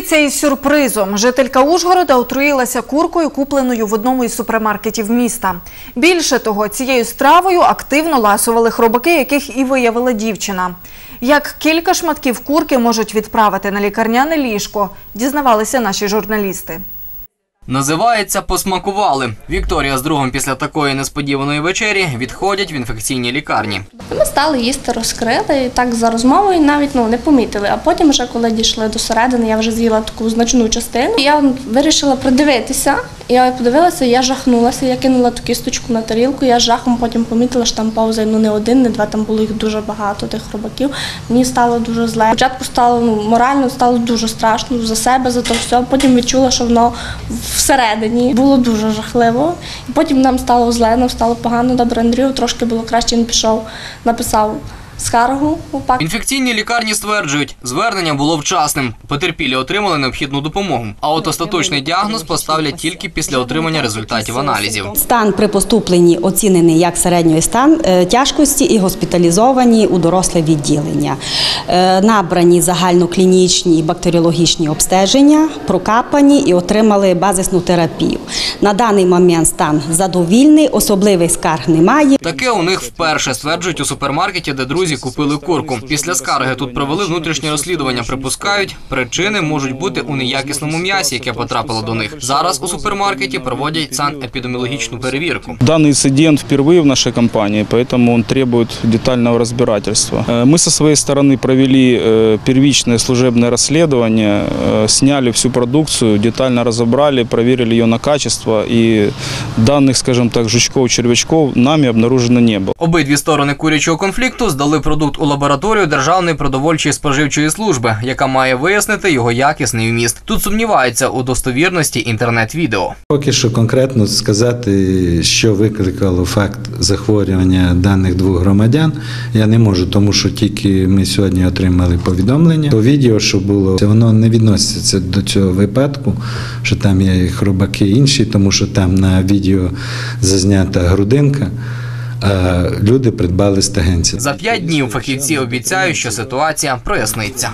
Дивіться із сюрпризом. Жителька Ужгорода отруїлася куркою, купленою в одному із супермаркетів міста. Більше того, цією стравою активно ласували хробаки, яких і виявила дівчина. Як кілька шматків курки можуть відправити на лікарняне ліжко, дізнавалися наші журналісти. Називається посмакували. Вікторія з другом після такої несподіваної вечері відходять в інфекційній лікарні. Ми стали їсти, розкрили і так за розмовою навіть ну не помітили. А потім, вже коли дійшли до середини, я вже з'їла таку значну частину. Я вирішила придивитися. Я подивилася, я жахнулася. Я кинула ту кісточку на тарілку. Я жахом потім помітила, що там повзає ну не один, не два. Там було їх дуже багато, тих хробаків. Мені стало дуже зле. Спочатку стало ну морально стало дуже страшно за себе, за то все. Потім відчула, що воно всередині було дуже жахливо. І потім нам стало зле, нам стало погано. Добре, Андрію трошки було краще. Він пішов, na pessoa скаргу у пак. Інфекційні лікарні стверджують, звернення було вчасним. Потерпілі отримали необхідну допомогу. А от остаточний діагноз поставлять тільки після отримання результатів аналізів. Стан при поступленні оцінений як середньої стан е, тяжкості і госпіталізовані у доросле відділення. Е, Набрані загальноклінічні і бактеріологічні обстеження, прокапані і отримали базисну терапію. На даний момент стан задовільний, особливих скарг немає. Таке у них вперше стверджують у супермаркеті, де друзі купили курку. Після скарги тут провели внутрішнє розслідування. Припускають, причини можуть бути у неякісному м'ясі, яке потрапило до них. Зараз у супермаркеті проводять санепідеміологічну перевірку. Данный инцидент впервые в нашей компании, поэтому он требует детального разбирательства. Э, Мы со своей стороны провели э, первичное служебное расследование, э, сняли всю продукцию, детально разобрали, проверили ее на качество, и данных, скажем так, жучков-червячков нами обнаружено не было. Обидві сторони курячого конфлікту здали продукт у лабораторію Державної продовольчої споживчої служби, яка має вияснити його якісний вміст. Тут сумніваються у достовірності інтернет-відео. Поки що конкретно сказати, що викликало факт захворювання даних двох громадян, я не можу, тому що тільки ми сьогодні отримали повідомлення. То відео, що було, воно не відноситься до цього випадку, що там є хробаки інші, тому що там на відео зазнята грудинка, люди придбали стагенці. За п'ять днів фахівці обіцяють, що ситуація проясниться.